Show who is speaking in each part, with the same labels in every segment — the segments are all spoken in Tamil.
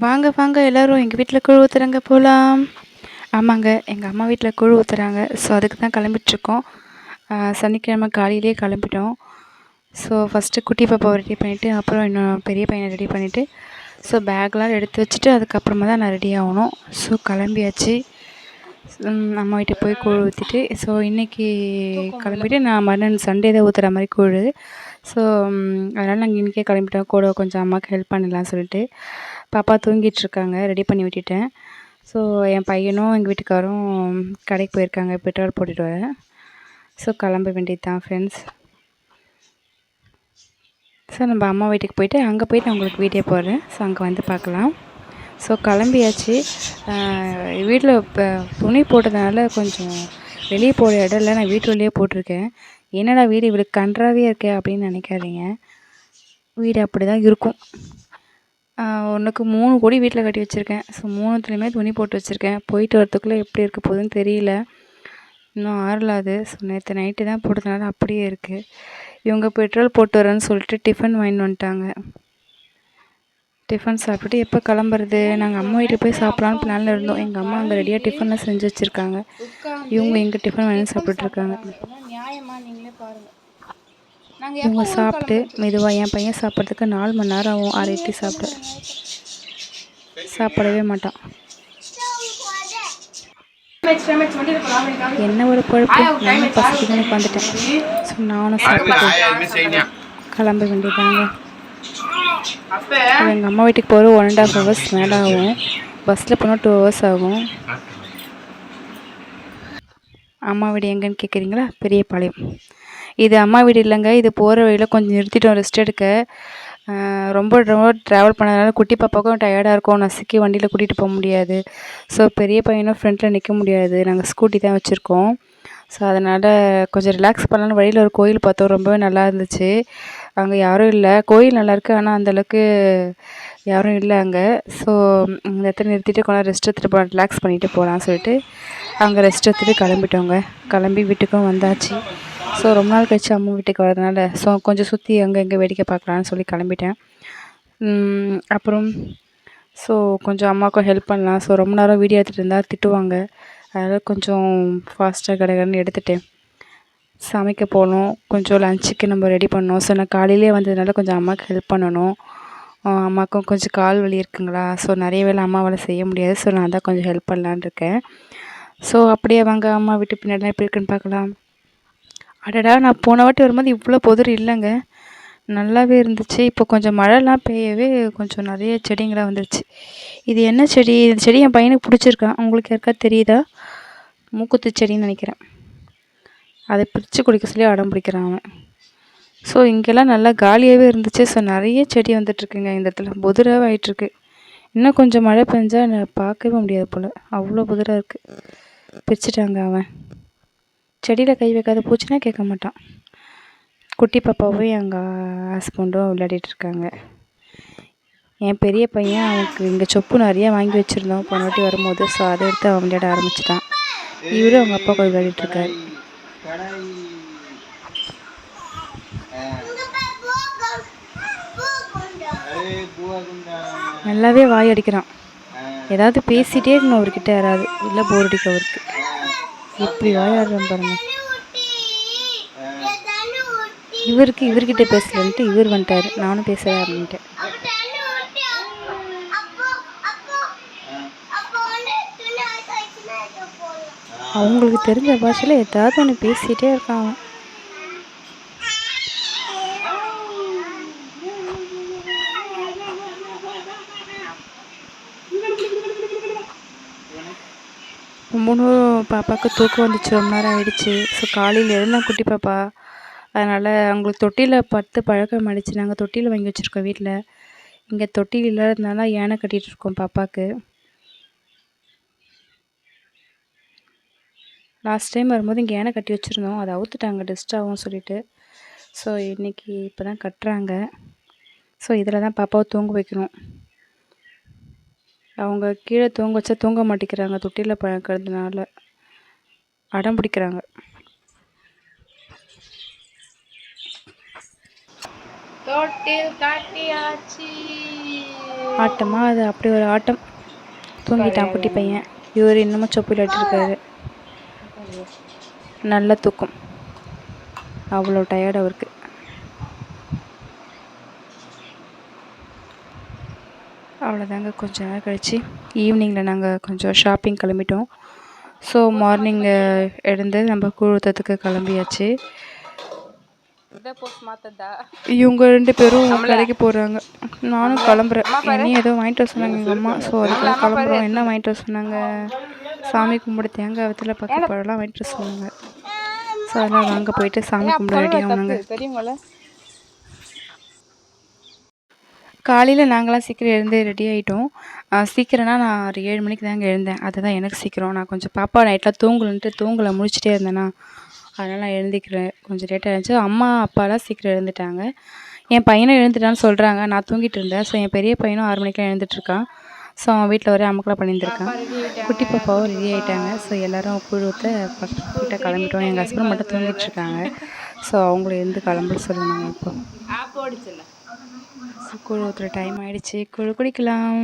Speaker 1: வாங்க வாங்க எல்லோரும் எங்கள் வீட்டில் கூழ் ஊற்றுறாங்க போகலாம் ஆமாங்க எங்கள் அம்மா வீட்டில் கூழ் ஊற்றுறாங்க ஸோ அதுக்கு தான் கிளம்பிட்ருக்கோம் சனிக்கிழமை காலையிலேயே கிளம்பிட்டோம். ஸோ ஃபஸ்ட்டு குட்டி பாப்பாவை ரெடி பண்ணிவிட்டு அப்புறம் இன்னும் பெரிய பையனை ரெடி பண்ணிவிட்டு ஸோ பேக்லாம் எடுத்து வச்சுட்டு அதுக்கப்புறமா தான் நான் ரெடி ஆகணும். ஸோ கிளம்பியாச்சு. அம்மா வீட்டுக்கு போய் கூழ் ஊற்றிட்டு ஸோ இன்றைக்கி கிளம்பிட்டு நான் மறுநாள் சண்டே தான் ஊற்றுற மாதிரி கூழ். ஸோ அதனால் நாங்கள் இன்றைக்கே கிளம்பிட்டோம். கூட கொஞ்சம் அம்மாவுக்கு ஹெல்ப் பண்ணலாம்னு சொல்லிட்டு. பாப்பா தூங்கிட்டுருக்காங்க ரெடி பண்ணி விட்டுட்டேன். ஸோ என் பையனும் எங்கள் வீட்டுக்காரும் கடைக்கு போயிருக்காங்க. பெட்ரோல் போட்டுட்டு வர. ஸோ கிளம்ப வேண்டியது தான் ஃப்ரெண்ட்ஸ் ஸோ நம்ம அம்மா வீட்டுக்கு போயிட்டு அங்கே போயிட்டு நான் உங்களுக்கு வீடியோ போடுறேன். ஸோ அங்கே வந்து பார்க்கலாம். ஸோ கிளம்பியாச்சு. வீட்டில் இப்போ துணி போட்டதுனால கொஞ்சம் வெளியே போகிற இடம் இல்லை நான் வீட்டுள்ளேயே போட்டிருக்கேன். என்னடா வீடு இவ்வளோ கன்றாவே இருக்கே அப்படின்னு நினைக்காதீங்க. வீடு அப்படி தான் இருக்கும். ஒன்றுக்கு மூணு கோடி வீட்டில் கட்டி வச்சுருக்கேன் ஸோ மூணுத்துலேயுமே துணி போட்டு வச்சுருக்கேன் போயிட்டு வரத்துக்குள்ளே எப்படி இருக்க போகுதுன்னு தெரியல இன்னும் ஆறலாது ஸோ நேற்று நைட்டு தான் போட்டதுனால அப்படியே இருக்குது இவங்க பெட்ரோல் போட்டு வரேன்னு சொல்லிட்டு டிஃபன் வாங்கிட்டு வந்துட்டாங்க டிஃபன் சாப்பிட்டுட்டு எப்போ கிளம்புறது நாங்கள் அம்மா வீட்டுக்கு போய் சாப்பிட்லான்னு பிளானில் இருந்தோம் எங்கள் அம்மா அங்கே ரெடியாக டிஃபன்லாம் செஞ்சு வச்சுருக்காங்க இவங்க எங்கள் டிஃபன் வாங்கி சாப்பிட்டுட்ருக்காங்க இவங்க சாப்பிட்டு மெதுவாக என் பையன் சாப்பிட்றதுக்கு நாலு மணி நேரம் ஆகும். ஆறு இட்லி சாப்பிட. சாப்பிடவே மாட்டான். என்ன ஒரு பொழப்பு? நானும் பசிக்குதுன்னு உட்காந்துட்டேன். ஸோ நானும் சாப்பிட்டு கிளம்ப வேண்டியதாங்க எங்கள் அம்மா வீட்டுக்கு போகிற ஒன் அண்ட் ஆஃப் ஹவர்ஸ் மேலே ஆகும். பஸ்ஸில் போனால் டூ ஹவர்ஸ் ஆகும். அம்மா வீடு எங்கேன்னு கேட்குறீங்களா பெரியபாளையம். இது அம்மா வீடு இல்லைங்க. இது போகிற வழியில் கொஞ்சம் நிறுத்திட்டோம் ரெஸ்ட் எடுக்க. ரொம்ப ரொம்ப ட்ராவல் பண்ணதுனால குட்டி பாப்பாவுக்கும் டயர்டாக இருக்கும். நசுக்கி வண்டியில் கூட்டிகிட்டு போக முடியாது. ஸோ பெரிய பையனும் ஃப்ரண்ட்டில் நிற்க முடியாது. நாங்கள் ஸ்கூட்டி தான் வச்சுருக்கோம். ஸோ அதனால் கொஞ்சம் ரிலாக்ஸ் பண்ணலான்னு வழியில் ஒரு கோயில் பார்த்தோம். ரொம்பவே நல்லா இருந்துச்சு. அங்கே யாரும் இல்லை. கோயில் நல்லாயிருக்கு ஆனால் அந்தளவுக்கு யாரும் இல்லை அங்கே. ஸோ இந்த இடத்துல நிறுத்திட்டு கொஞ்சம் ரெஸ்ட் எடுத்துகிட்டு போகலாம் ரிலாக்ஸ் பண்ணிவிட்டு போகலான்னு சொல்லிட்டு அங்கே ரெஸ்ட் எடுத்துகிட்டு கிளம்பிட்டோங்க. கிளம்பி வீட்டுக்கும் வந்தாச்சு. ஸோ ரொம்ப நாள் கழிச்சு அம்மா வீட்டுக்கு வரதுனால ஸோ கொஞ்சம் சுற்றி அங்கே இங்கே வேடிக்கை பார்க்கலான்னு சொல்லி கிளம்பிட்டேன். அப்புறம் ஸோ கொஞ்சம் அம்மாவுக்கும் ஹெல்ப் பண்ணலாம். ஸோ ரொம்ப நேரம் வீடியோ எடுத்துகிட்டு இருந்தால் திட்டுவாங்க. அதனால் கொஞ்சம் ஃபாஸ்ட்டாக கடகடன்னு எடுத்துட்டேன். சமைக்க போகணும் கொஞ்சம் லஞ்சுக்கு நம்ம ரெடி பண்ணோம். ஸோ நான் காலையிலே வந்ததுனால கொஞ்சம் அம்மாவுக்கு ஹெல்ப் பண்ணணும். அம்மாவுக்கும் கொஞ்சம் கால் வலி இருக்குங்களா? ஸோ நிறைய வேலை அம்மாவால் செய்ய முடியாது. ஸோ நான் தான் கொஞ்சம் ஹெல்ப் பண்ணலான் இருக்கேன். ஸோ அப்படியே வாங்க. அம்மா வீட்டு பின்னாடி எப்படி இருக்குன்னு பார்க்கலாம். அடடா நான் போன வாட்டி வரும்போது இவ்வளோ புதிர் இல்லைங்க. நல்லாவே இருந்துச்சு. இப்போ கொஞ்சம் மழைலாம் பெய்யவே கொஞ்சம் நிறைய செடிங்களாக வந்துருச்சு. இது என்ன செடி? இந்த செடி என் பையனுக்கு பிடிச்சிருக்கான் உங்களுக்கு யாருக்கா தெரியுதா? மூக்குத்து செடின்னு நினைக்கிறேன். அதை பிரித்து குடிக்க சொல்லி அடம் பிடிக்கிறான் அவன். ஸோ இங்கெல்லாம் நல்லா காலியாகவே இருந்துச்சு. ஸோ நிறைய செடி வந்துட்டுருக்குங்க இந்த இடத்துல. புதிராக ஆகிட்டுருக்கு இன்னும் கொஞ்சம் மழை பெஞ்சால் பார்க்கவே முடியாது போல். அவ்வளோ புதிராக இருக்குது பிரிச்சுட்டாங்க அவன். செடியில் கை வைக்காத பூச்சினா கேட்க மாட்டான். குட்டி பாப்பாவும் எங்கள் ஹஸ்பண்டும் விளையாடிட்டுருக்காங்க என் பெரிய பையன் அவனுக்கு இங்கே சொப்பு நிறையா வாங்கி வச்சுருந்தோம். போன வாட்டி வரும்போது ஸோ அதை எடுத்து அவன் விளையாட ஆரம்பிச்சிட்டான். இவரும் அவங்க அப்பா கூட விளையாடிட்டுருக்காரு நல்லாவே வாய் அடிக்கிறான். ஏதாவது பேசிகிட்டே இருக்கணும் அவர்கிட்ட யாராவது. இல்லை போர் அடிக்க அவருக்கு. எப்படி வாயாடுறோம் பாருங்க. இவருக்கு இவர்கிட்ட பேசலன்ட்டு இவர் வந்துட்டார். நானும் பேசுகிறேன் அப்படின்ட்டு அவங்களுக்கு தெரிஞ்ச பாஷையில் ஏதாவது ஒன்று பேசிகிட்டே இருக்கான் மூணு பாப்பாவுக்கு தூக்கம் வந்துச்சு. ரொம்ப நேரம் ஆகிடுச்சு ஸோ காலையில் எழுந்தான் குட்டி பாப்பா. அதனால் அவங்களுக்கு தொட்டியில் படுத்து பழக்கம் ஆகிடுச்சு நாங்கள் தொட்டியில் வாங்கி வச்சுருக்கோம் வீட்டில் இங்கே தொட்டியில் இல்லாததுனால யானை கட்டிகிட்ருக்கோம் பாப்பாவுக்கு லாஸ்ட் டைம் வரும்போது இங்கே யானை கட்டி வச்சுருந்தோம். அதை அவுத்துட்டாங்க டெஸ்ட் ஆகும் சொல்லிட்டு. ஸோ இன்றைக்கி இப்போ தான் கட்டுறாங்க. ஸோ இதில் தான் பாப்பாவை தூங்க வைக்கணும். அவங்க கீழே தூங்க வச்சா தூங்க மாட்டேங்கிறாங்க. தொட்டியில் பழக்கிறதுனால அடம் பிடிக்கிறாங்க. தொட்டில் கட்டியாச்சு. ஆட்டமா? அது அப்படி ஒரு ஆட்டம். தூங்கிட்டான் குட்டி பையன். இவர் இன்னமும் சொப்பு இருக்காரு நல்ல தூக்கம். அவ்வளோ டயர்ட் அவருக்கு. அவ்வளோதாங்க கொஞ்ச நேரம் கழித்து ஈவினிங்கில் நாங்கள் கொஞ்சம் ஷாப்பிங் கிளம்பிட்டோம். ஸோ மார்னிங் எழுந்து நம்ம கூழுத்தத்துக்கு கிளம்பியாச்சு. இவங்க ரெண்டு பேரும் கடைக்கு போகிறாங்க நானும் கிளம்புறேன். இனி ஏதோ வாங்கிட்டு வர சொன்னாங்க எங்கள் அம்மா. ஸோ அதுக்கு கிளம்புறோம். என்ன வாங்கிட்டு வர சொன்னாங்க? சாமி கும்பிட தேங்காய் வெத்தில பக்கம் பழம்லாம் வாங்கிட்டு வர சொன்னாங்க. ஸோ அதெல்லாம் வாங்க போயிட்டு சாமி கும்பிட ரெடி ஆகணுங்க காலையில் நாங்களாம் சீக்கிரம் எழுந்து ரெடி ஆகிட்டோம் சீக்கிரம்னா நான் ஒரு ஏழு மணிக்கு தாங்க எழுந்தேன். அதுதான் எனக்கு சீக்கிரம். நான் கொஞ்சம் பாப்பா நைட்டில் தூங்கலன்ட்டு தூங்கலை முடிச்சுட்டே இருந்தேன்னா அதனால் நான் எழுந்திக்கிறேன் கொஞ்சம் லேட்டாக இருந்துச்சு அம்மா அப்பாலாம் சீக்கிரம் எழுந்துட்டாங்க. என் பையனும் எழுந்துட்டான்னு சொல்கிறாங்க நான் தூங்கிட்டு இருந்தேன். ஸோ என் பெரிய பையனும் ஆறு மணிக்கெலாம் எழுந்துட்டுருக்கான் ஸோ அவன் வீட்டில் ஒரே அமுக்கெலாம் பண்ணியிருந்திருக்கான். குட்டி பாப்பாவும் ரெடி ஆகிட்டாங்க ஸோ எல்லோரும் குழுவத்தை கிட்ட கிளம்பிட்டோம். எங்கள் ஹஸ்பண்ட் மட்டும் தூங்கிட்டுருக்காங்க ஸோ அவங்கள எழுந்து கிளம்ப சொல்லுவாங்க இப்போ. கூழ் ஊற்றுற டைம் ஆகிடுச்சி கூழ் குடிக்கலாம்.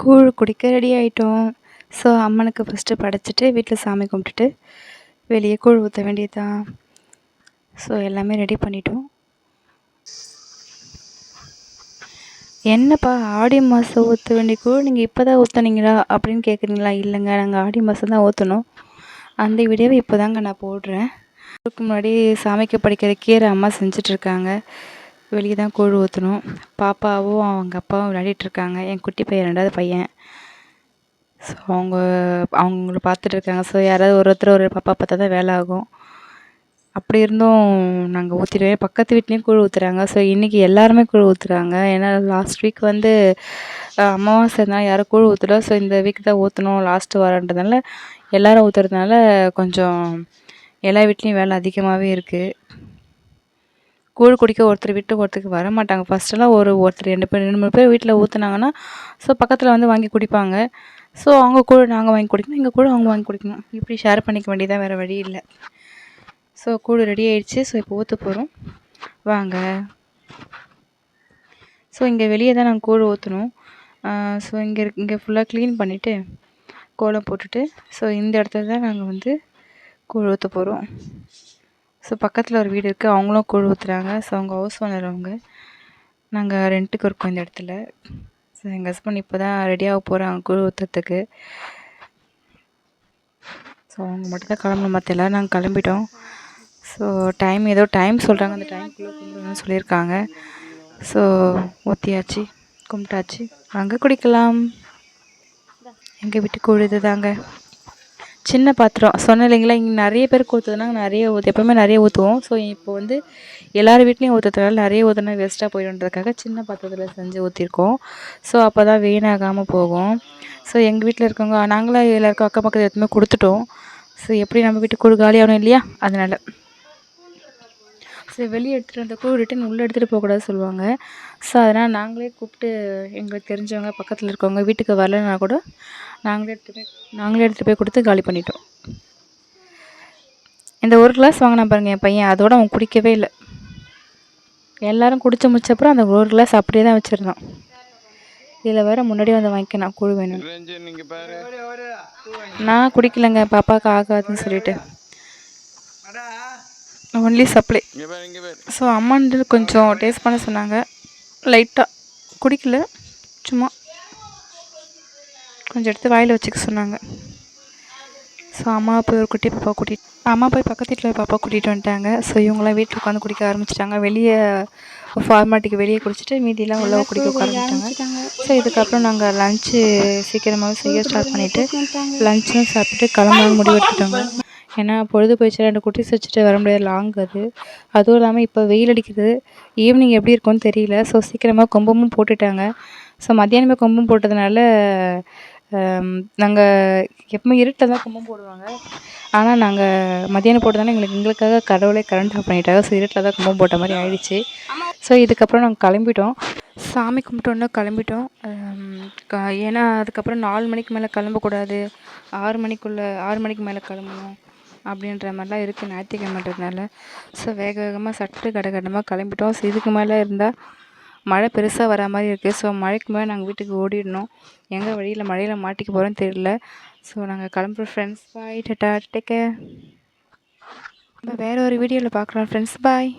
Speaker 1: கூழ் குடிக்க ரெடி ஆகிட்டோம் ஸோ அம்மனுக்கு ஃபஸ்ட்டு படைச்சிட்டு வீட்டில் சாமி கும்பிட்டுட்டு வெளியே கூழ் ஊற்ற வேண்டியதுதான். ஸோ எல்லாமே ரெடி பண்ணிட்டோம். என்னப்பா ஆடி மாதம் ஊற்ற வேண்டிய கூழ் நீங்கள் இப்போ தான் ஊற்றுனீங்களா அப்படின்னு கேட்குறீங்களா இல்லைங்க நாங்கள் ஆடி மாதம் தான் ஊற்றணும் அந்த வீடியோவை இப்போ தாங்க நான் போடுறேன். அதுக்கு முன்னாடி சாமிக்கு படிக்கிற கீரை அம்மா செஞ்சிட்ருக்காங்க வெளியே தான் கூழ் ஊற்றணும் பாப்பாவும் அவங்க அப்பாவும் விளையாடிட்ருக்காங்க என் குட்டி பையன் ரெண்டாவது பையன். ஸோ அவங்க அவங்கள பார்த்துட்டு இருக்காங்க. ஸோ யாராவது ஒருத்தர் ஒரு பாப்பா பார்த்தா தான் வேலை ஆகும். அப்படி இருந்தும் நாங்கள் ஊற்றிடுவோம் பக்கத்து வீட்லேயும் கூழ் ஊற்றுறாங்க ஸோ இன்றைக்கி எல்லாருமே கூழ் ஊற்றுறாங்க ஏன்னா லாஸ்ட் வீக் வந்து அமாவாசைனால யாரும் கூழ் ஊற்றல ஸோ இந்த வீக் தான் ஊற்றணும் லாஸ்ட்டு வரன்றதுனால எல்லோரும் ஊற்றுறதுனால கொஞ்சம் எல்லா வீட்லேயும் வேலை அதிகமாகவே இருக்குது கூழ் குடிக்க ஒருத்தர் விட்டு ஒருத்தருக்கு வர மாட்டாங்க ஃபஸ்ட்டெல்லாம் ஒரு ஒருத்தர் ரெண்டு பேர் ரெண்டு மூணு பேர் வீட்டில் ஊற்றுனாங்கன்னா ஸோ பக்கத்தில் வந்து வாங்கி குடிப்பாங்க. ஸோ அவங்க கூழ் நாங்கள் வாங்கி குடிக்கணும் எங்கள் கூழ் அவங்க வாங்கி குடிக்கணும். இப்படி ஷேர் பண்ணிக்க வேண்டியதாக வேறு வழி இல்லை. ஸோ கூழ் ரெடி ஆயிடுச்சு. ஸோ இப்போ ஊற்ற போகிறோம் வாங்க. ஸோ இங்கே வெளியே தான் நாங்கள் கூழ் ஊற்றணும் ஸோ இங்கே இங்கே ஃபுல்லாக க்ளீன் பண்ணிவிட்டு கோலம் போட்டுட்டு ஸோ இந்த இடத்துல தான் நாங்கள் வந்து கூழ் ஊற்ற போகிறோம் ஸோ பக்கத்தில் ஒரு வீடு இருக்குது அவங்களும் கூழ் ஊற்றுறாங்க ஸோ அவங்க ஹவுஸ் ஓனர் அவங்க. நாங்கள் ரெண்ட்டுக்கு இருக்கோம் இந்த இடத்துல. ஸோ எங்கள் ஹஸ்பண்ட் இப்போ தான் ரெடியாக போகிறாங்க கூழ் ஊற்றுறதுக்கு ஸோ அவங்க மட்டும் தான் கிளம்பணும். மற்ற எல்லோரும் நாங்கள் கிளம்பிட்டோம். ஸோ டைம் ஏதோ டைம் சொல்கிறாங்க அந்த டைம்குள்ளே கும்பிடணும்னு சொல்லியிருக்காங்க. ஸோ ஊற்றியாச்சு கும்பிட்டாச்சு. அங்கே குடிக்கலாம். எங்கள் வீட்டு கூழ் இது தாங்க சின்ன பாத்திரம். சொன்னேன் இல்லைங்களா? இங்கே நிறைய பேருக்கு ஊற்றுதுனா நிறைய ஊற்று எப்போவுமே நிறைய ஊற்றுவோம் ஸோ இப்போ வந்து எல்லார் வீட்லேயும் ஊற்றுறதுனால நிறைய ஊற்றுனா வேஸ்ட்டாக போயிடுன்றதுக்காக சின்ன பாத்திரத்தில் செஞ்சு ஊற்றிருக்கோம் ஸோ அப்போ தான் வீணாகாமல் போகும். ஸோ எங்கள் வீட்டில் இருக்கவங்க நாங்களும் எல்லாருக்கும் அக்கம் பக்கத்தில் எதுவுமே கொடுத்துட்டோம். ஸோ எப்படி நம்ம வீட்டுக்கு கூழ் காலியாகணும் இல்லையா? அதனால். ஸோ வெளியே எடுத்துகிட்டு வந்த கூழ் ரிட்டன் உள்ளே எடுத்துகிட்டு போகக்கூடாது சொல்லுவாங்க. ஸோ அதனால் நாங்களே கூப்பிட்டு எங்களுக்கு தெரிஞ்சவங்க பக்கத்தில் இருக்கவங்க வீட்டுக்கு வரலைன்னா கூட நாங்களே எடுத்துகிட்டு போய் நாங்களே எடுத்துகிட்டு போய் கொடுத்து காலி பண்ணிட்டோம். இந்த ஒரு கிளாஸ் வாங்கினா பாருங்கள் என் பையன் அதோட அவன் குடிக்கவே இல்லை. எல்லோரும் குடிச்சு முடிச்சப்பறம் அந்த ஒரு கிளாஸ் அப்படியே தான் வச்சுருந்தான். இதில் வேறு முன்னாடியே வந்து வாங்கிக்கணும் கூழ் வேணும் நான் குடிக்கலைங்க பாப்பாவுக்கு ஆகாதுன்னு சொல்லிட்டு. ஒன்லி சப்ளை ஸோ அம்மான்றது கொஞ்சம் டேஸ்ட் பண்ண சொன்னாங்க. லைட்டாக குடிக்கல. சும்மா. கொஞ்சம் எடுத்து வாயில் வச்சுக்க சொன்னாங்க. ஸோ அம்மா போய் ஒரு குட்டி பாப்பா கூட்டிகிட்டு அம்மா போய் பக்கத்து வீட்டில் பாப்பா கூட்டிகிட்டு வந்துட்டாங்க. ஸோ இவங்களாம் வீட்டில் உட்காந்து குடிக்க ஆரம்பிச்சிட்டாங்க. வெளியே ஃபார்மாலிட்டிக்கு வெளியே குடிச்சிட்டு மீதியெல்லாம் உள்ள குடிக்க உட்காந்துட்டாங்க ஸோ இதுக்கப்புறம் நாங்கள் லஞ்சு சீக்கிரமாகவே செய்ய ஸ்டார்ட் பண்ணிவிட்டு லஞ்சும் சாப்பிட்டு கிளம்பலான்னு முடிவு எடுத்துட்டோங்க. ஏன்னா பொழுது போயிடுச்சு ரெண்டு குட்டீஸ் வச்சுட்டு வர முடியாது லாங் அது. அதுவும் இல்லாமல் இப்போ வெயில் அடிக்குது ஈவினிங் எப்படி இருக்கும்னு தெரியல. ஸோ சீக்கிரமாக கொம்பமும் போட்டுட்டாங்க. ஸோ மத்தியானமே கொம்பும் போட்டதுனால நாங்கள் எப்பவுமே இருட்டில் தான் கும்பம் போடுவாங்க. ஆனால் நாங்கள் மத்தியானம் போட்டதானே எங்களுக்கு எங்களுக்காக கடவுளே கரண்ட் ஆஃப் பண்ணிட்டாங்க ஸோ இருட்டில் தான் கும்பம் போட்ட மாதிரி ஆயிடுச்சு. ஸோ இதுக்கப்புறம் நாங்கள் கிளம்பிட்டோம். சாமி கும்பிட்டோன்னே கிளம்பிட்டோம். ஏன்னா அதுக்கப்புறம் நாலு மணிக்கு மேலே கிளம்பக்கூடாது. ஆறு மணிக்குள்ளே ஆறு மணிக்கு மேலே கிளம்பணும். அப்படின்ற மாதிரிலாம் இருக்குது ஞாயிற்றுக்கிழமன்றதுனால. ஸோ வேக வேகமாக சட்டு கட கடமாக கிளம்பிட்டோம். ஸோ இதுக்கு மேலே இருந்தால் மழை பெருசாக வரா மாதிரி இருக்குது ஸோ மழைக்கு மேலே நாங்கள் வீட்டுக்கு ஓடிடணும். எங்கே வழியில் மழையில் மாட்டிக்க போகிறோன்னு தெரியல. ஸோ நாங்கள் கிளம்புறோம் friends bye tata. Take care நம்ம வேறு ஒரு வீடியோவில் பார்க்குறோம் ஃப்ரெண்ட்ஸ் பாய்